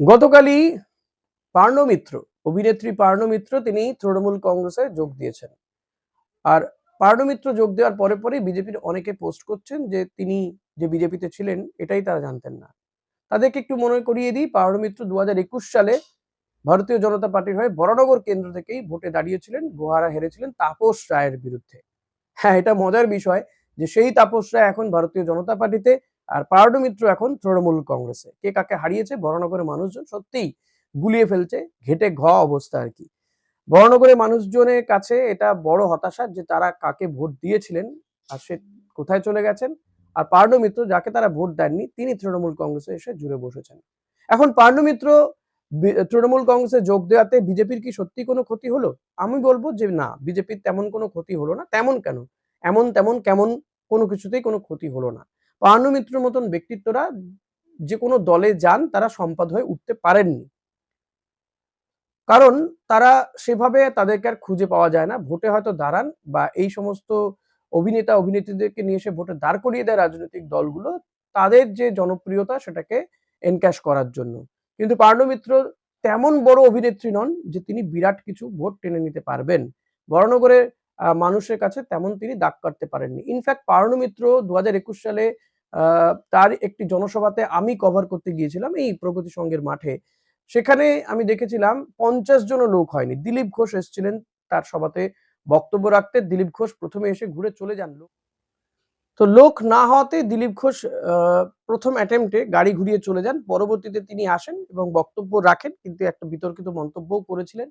গতকালই পার্ণ মিত্র অভিনেত্রী পার্ণ মিত্র তিনি তৃণমূল কংগ্রেসে যোগ দিয়েছেন। আর পার্ণ মিত্র যোগ দেওয়ার পরে পরেই বিজেপির অনেকে পোস্ট করছেন যে তিনি যে বিজেপিতে ছিলেন এটাই তারা জানতেন না। তাদেরকে একটু মনে করিয়ে দিই পার্ণ মিত্র দু হাজার একুশ সালে ভারতীয় জনতা পার্টির হয়ে বরানগর কেন্দ্র থেকেই ভোটে দাঁড়িয়েছিলেন, গোহারা হেরেছিলেন তাপস রায়ের বিরুদ্ধে। হ্যাঁ এটা মজার বিষয় যে সেই তাপস রায় এখন ভারতীয় জনতা পার্টিতে আর পার্ড মিত্র এখন তৃণমূল কংগ্রেসে। কে কাকে হারিয়েছে? বরানগরের মানুষজন সত্যিই গুলিয়ে ফেলছে, ঘেটে ঘ অবস্থা আর কি। বরানগরের মানুষজনের কাছে এটা বড় হতাশা যে তারা কাকে ভোট দিয়েছিলেন আর সে কোথায় চলে গেছেন। আর পার্ড মিত্র যাকে তারা ভোট দেননি, তিনি তৃণমূল কংগ্রেসে এসে জুড়ে বসেছেন। এখন পার্ড মিত্র তৃণমূল কংগ্রেসে যোগ দেওয়াতে বিজেপির কি সত্যি কোনো ক্ষতি হলো? আমি বলব যে না, বিজেপির তেমন কোনো ক্ষতি হলো না। তেমন কেন? এমন তেমন কেমন কোনো কিছুতেই কোনো ক্ষতি হলো না। পার্ণু মিত্রের মতন ব্যক্তিত্বরা যে কোনো দলে যান, তারা সম্পাদ হয়ে উঠতে পারেননি। কারণ তারা সেভাবে তাদেরকে আর খুঁজে পাওয়া যায় না। ভোটে হয়তো দাঁড়ান বা এই সমস্ত অভিনেতা, অভিনেত্রীদেরকে নিয়ে এসে ভোটে দাঁড় করিয়ে দেয় রাজনৈতিক দলগুলো, তাদের যে জনপ্রিয়তা সেটাকে এনক্যাশ করার জন্য। কিন্তু পার্ণ মিত্র তেমন বড় অভিনেত্রী নন যে তিনি বিরাট কিছু ভোট টেনে নিতে পারবেন। বরানগরের মানুষের কাছে তেমন তিনি দাগ কাটতে পারেননি। ইনফ্যাক্ট পার্ণ মিত্র দু একুশ সালে তার একটি জনসভাতে আমি কভার করতে গিয়েছিলাম এই প্রগতি সংঘের মাঠে। সেখানে আমি দেখেছিলাম পঞ্চাশ জন লোক হয়নি। দিলীপ ঘোষ এসেছিলেন তার সভাতে বক্তব্য রাখতে। দিলীপ ঘোষ প্রথমে এসে ঘুরে চলে যান লোক। তো লোক না হওয়াতে দিলীপ ঘোষ প্রথম অ্যাটেম্পটে গাড়ি ঘুরিয়ে চলে যান। পরবর্তীতে তিনি আসেন এবং বক্তব্য রাখেন। কিন্তু একটা বিতর্কিত মন্তব্যও করেছিলেন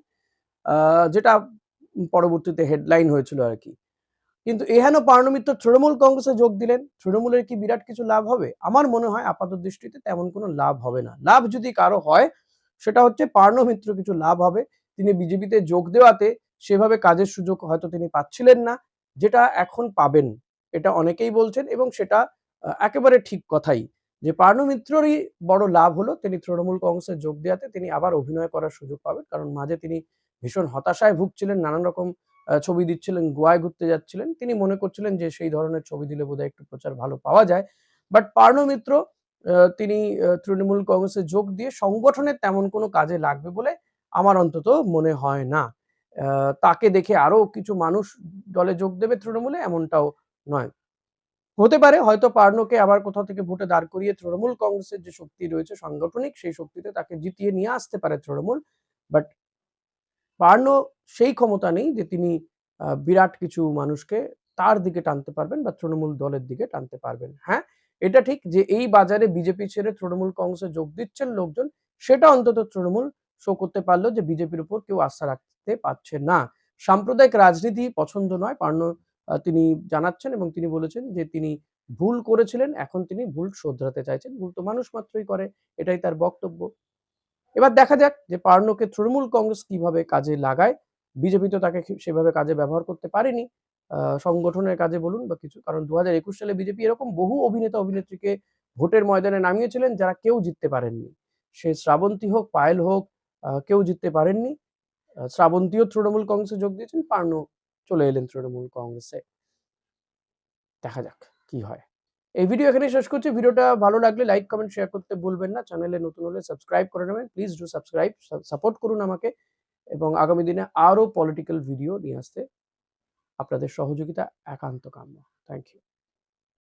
যেটা পরবর্তীতে হেডলাইন হয়েছিল আর কি। কিন্তু এহেন পার্ণমিত্র তৃণমূল কংগ্রেসে যোগ দিলেন, তৃণমূলের কি বিরাট কিছু লাভ হবে? আমার মনে হয় আপাত দৃষ্টিতে তেমন কোনো লাভ হবে না। লাভ যদি কারও হয়, সেটা হচ্ছে পার্ণ মিত্র কিছু লাভ হবে। তিনি বিজেপিতে যোগ দেওয়াতে সেভাবে কাজের সুযোগ হয়তো তিনি পাচ্ছিলেন না, যেটা এখন পাবেন, এটা অনেকেই বলছেন এবং সেটা একেবারে ঠিক কথাই। যে পার্ণ মিত্ররই বড় লাভ হলো, তিনি তৃণমূল কংগ্রেসে যোগ দেওয়াতে তিনি আবার অভিনয় করার সুযোগ পাবেন, কারণ মাঝে তিনি ভীষণ হতাশায় ভুগছিলেন, নানান রকম ছবি দিচ্ছিলেন, গোয়ায় ঘুরতে যাচ্ছিলেন। তিনি মনে করছিলেন যে সেই ধরনের ছবি দিলে বোধহয় একটু প্রচার ভালো পাওয়া যায়। বাট পার্ণ মিত্র তিনি তৃণমূল কংগ্রেসে যোগ দিয়ে সংগঠনের তেমন কোনো কাজে লাগবে বলে আমার অন্তত মনে হয় না। তাকে দেখে আরও কিছু মানুষ দলে যোগ দেবে তৃণমূলে এমনটাও নয়। হতে পারে হয়তো পার্ণকে আবার কোথাও থেকে ভোটে দাঁড় করিয়ে তৃণমূল কংগ্রেসের যে শক্তি রয়েছে সাংগঠনিক, সেই শক্তিতে তাকে জিতিয়ে নিয়ে আসতে পারে তৃণমূল। বাট পার্ণ সেই ক্ষমতা নেই যে তিনি বিরাট কিছু মানুষকে তার দিকে টানতে পারবেন বা তৃণমূল দলের দিকে টানতে পারবেন। হ্যাঁ? এটা ঠিক যে এই বাজারে বিজেপি ছেড়ে তৃণমূল কংগ্রেসে যোগ দিচ্ছেন লোকজন সেটা অন্তত তৃণমূল শো করতে পারল যে বিজেপির উপর কেউ আস্থা রাখতে পারছে না। সাম্প্রদায়িক রাজনীতি পছন্দ নয় আহ, তিনি জানাচ্ছেন এবং তিনি বলেছেন যে তিনি ভুল করেছিলেন এখন তিনি ভুল শোধরাতে চাইছেন। ভুল তো মানুষ মাত্রই করে এটাই তার বক্তব্য। এবার দেখা যাক যে পার্ণকে তৃণমূল কংগ্রেস কীভাবে কাজে লাগায়। বিজেপি তো তাকে সেভাবে কাজে ব্যবহার করতে পারেনি। সংগঠনের কাজে বলুন বা কিছু। কারণ দু হাজার একুশ সালে বিজেপি এরকম বহু অভিনেতা, অভিনেত্রীকে ভোটের ময়দানে নামিয়েছিলেন যারা কেউ জিততে পারেননি। সে শ্রাবন্তী হোক, পায়েল হোক কেউ জিততে পারেননি। শ্রাবন্তীও তৃণমূল কংগ্রেসে যোগ দিয়েছেন পার্ণ চলে এলেন তৃণমূল কংগ্রেসে। দেখা যাক কি হয়। এই ভিডিও এখানে শেষ করছি। ভিডিওটা ভালো লাগলে লাইক, কমেন্ট শেয়ার করতে ভুলবেন না। চ্যানেলে নতুন হলে সাবস্ক্রাইব করে নেবেন। প্লিজ ডু সাবস্ক্রাইব সাপোর্ট করুন আমাকে। এবং আগামী দিনে আরও পলিটিক্যাল ভিডিও নিয়ে আসতে আপনাদের সহযোগিতা একান্ত কাম্য। Thank you